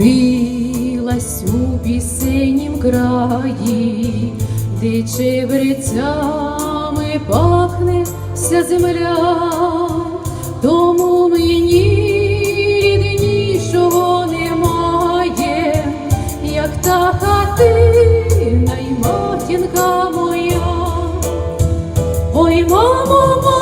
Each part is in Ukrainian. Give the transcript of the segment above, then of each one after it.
Родилась у пісенім краї, де чебрецями пахне вся земля, тому мені ріднішого немає, як та хатина й матінка моя, ой, мамо.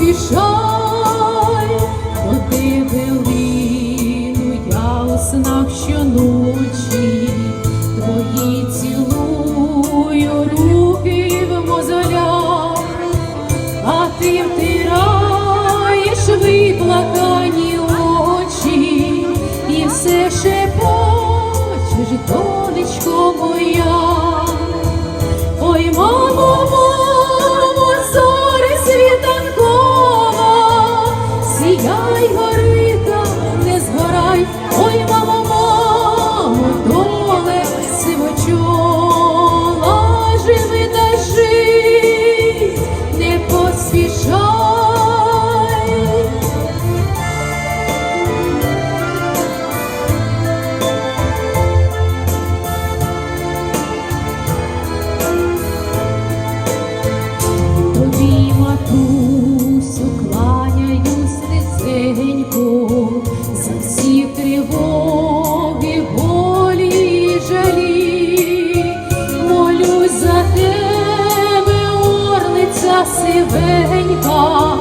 Не поспішай, Оти билину я у снах щоночі, твої цілую руки в мозолях, а ти втираєш виплакані очі, і все шепочеш, донечко низенько, за всі тривоги, болі і жалі, молюсь за тебе, орлиця сивенька,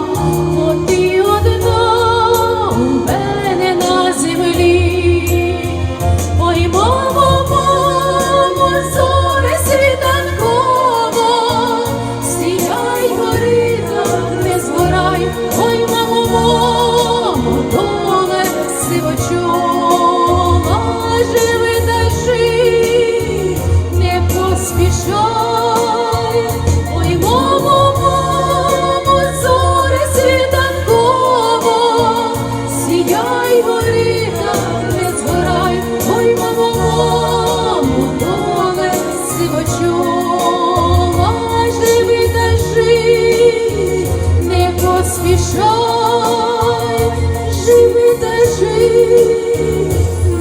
живи та жий,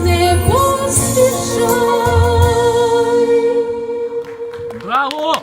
не поспішай. Браво!